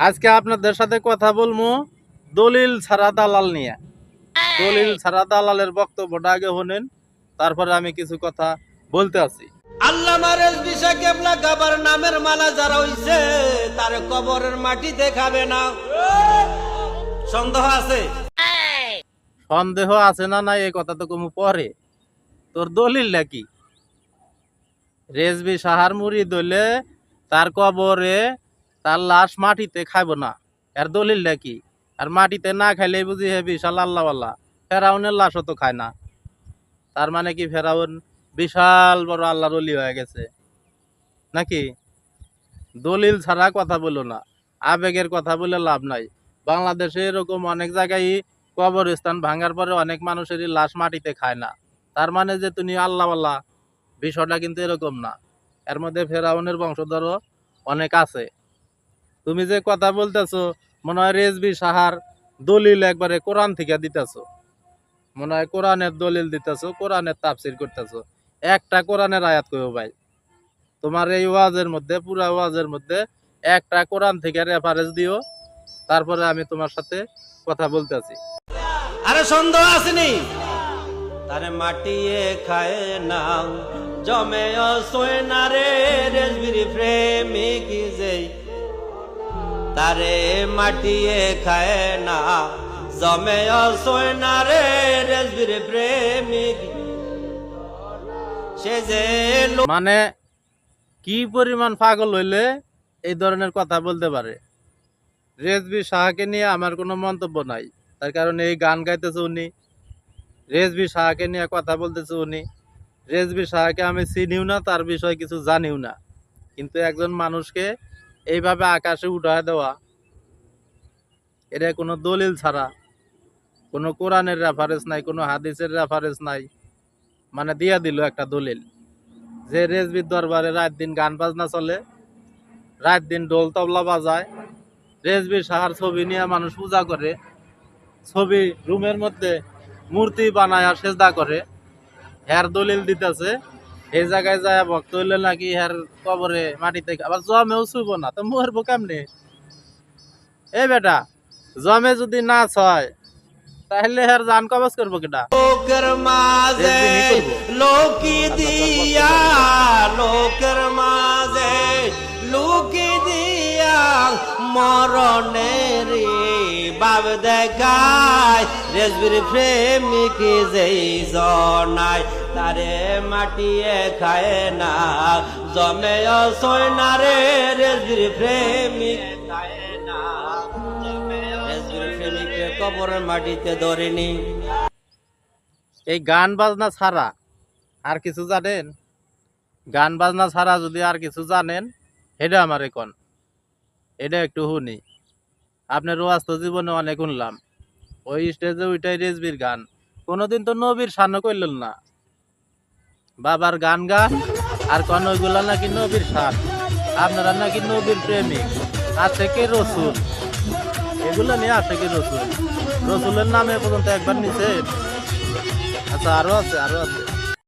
আজকে আপনাদের সাথে কথা বলব দলিল ছাড়া দালাল নিয়ে। দলিল ছাড়া দালালের বক্তব্যটা আগে শোনেন তারপরে আমি কিছু কথা বলতে আছি আল্লাহ মারেজ বিষা কেবলা গাবার নামের মালা যারা হইছে তার কবরের মাটি দেখাবে না। সন্দেহ আছে? সন্দেহ আছে না নাই এই কথা তো কমু পরে। তোর দলিল নাকি? রেজবি সাহার মুড়ি দলে তার কবরে তার লাশ মাটিতে খাইব না। এর দলিল নাকি? আর মাটিতে না খাইলে বুঝি হে বিশাল আল্লাহ আল্লাহ ফেরাউনের লাশও তো খায় না। তার মানে কি ফেরাউন বিশাল বড় আল্লাহর অলি হয়ে গেছে? নাকি? দলিল ছাড়া কথা বলো না। আবেগের কথা বলে লাভ নাই। বাংলাদেশে এরকম অনেক জায়গায় কবরস্থান ভাঙার পরে অনেক মানুষেরই লাশ মাটিতে খায় না। তার মানে যে তুমি আল্লাহ আল্লাহ বিষয়টা কিন্তু এরকম না। এর মধ্যে ফেরাউনের বংশধরও অনেক আছে। তুমি যে কথা বলতেছো, মনে হয় রেজবি সাহার দলিল একবারে কোরআন থেকে দিতেছো। মনে হয় কোরআনের দলিল দিতেছো, কোরআনের তাফসির করতেছো। একটা কোরআনের আয়াত কইও ভাই। তোমার এই ওয়াজের মধ্যে, পুরা ওয়াজের মধ্যে একটা কোরআন থেকে রেফারেন্স দিও, তারপরে আমি তোমার সাথে কথা বলতেছি। আরে সন্দেহ আসেনি? তারে মাটিয়ে খায় না জমে সোয় না রে, রেজবির প্রেমিক যে তারে মাটিয়ে খায় না। জমে সোয় না রে রেজবির প্রেমিক। সে যে মানে কি পরিমাণ পাগল হইলে এই ধরনের কথা বলতে পারে? রেজবি শাহকে নিয়ে আমার কোনো মন্তব্য নাই। তার কারণে এই গান গাইতেছে উনি। রেজবি শাহকে নিয়ে কথা বলতেছে উনি। রেজবি শাহকে আমি চিনিও না, তার বিষয়ে কিছু জানিও না। কিন্তু একজন মানুষকে এইভাবে আকাশে উঠায় দেওয়া, এটা কোনো দলিল ছাড়া, কোনো কোরআনের রেফারেন্স নাই, কোনো হাদিসের রেফারেন্স নাই মানে দিয়া দিল একটা দলিল। যে রেজবির দরবারে রাত দিন গান বাজনা চলে, রাত দিন ডোল তবলা বাজায় রেজবির সাহার ছবি নিয়ে মানুষ পূজা করে, ছবি রুমের মধ্যে মূর্তি বানায় আর সেজদা করে হ্যার দলিল দিতেছে এই জায়গায় যায় ভক্ত হইলে নাকি হ্যার কবরে মাটিতে আবার জমেও ছুইব না তো মরবো কেমনে? এই বেটা জমে যদি না ছয় তাহলে হ্যার জান কবজ করব কেটা। লোকি দিয়া লোকের মাঝে লুকি দিয়া মরণের বাব দেখায় রেজবির প্রেমিক যেই জনায় তারে মাটিয়ে খায় না জমে সয় না রে রেজবির প্রেমিক খায় না রেজবির প্রেমিকে কবরের মাটিতে ধরেনি। এই গান বাজনা ছাড়া আর কিছু জানেন? গান বাজনা ছাড়া যদি আর কিছু জানেন এটা আমার এখন এটা একটু শুনি। আপনার ওয়াজ তো জীবনে অনেক শুনলাম। ওই স্টেজে ওইটাই রেজবির গান। কোনোদিন তো নবীর সান্ন করলেন না। বাবার গান গান আর কোন ওইগুলা নাকি নবীর সান। আপনারা নাকি নবীর প্রেমিক। আছে কে রসুল? এগুলো নিয়ে আছে কি রসুল? রসুলের নামে পর্যন্ত একবার নিছে আচ্ছা আরও আছে আরও আছে।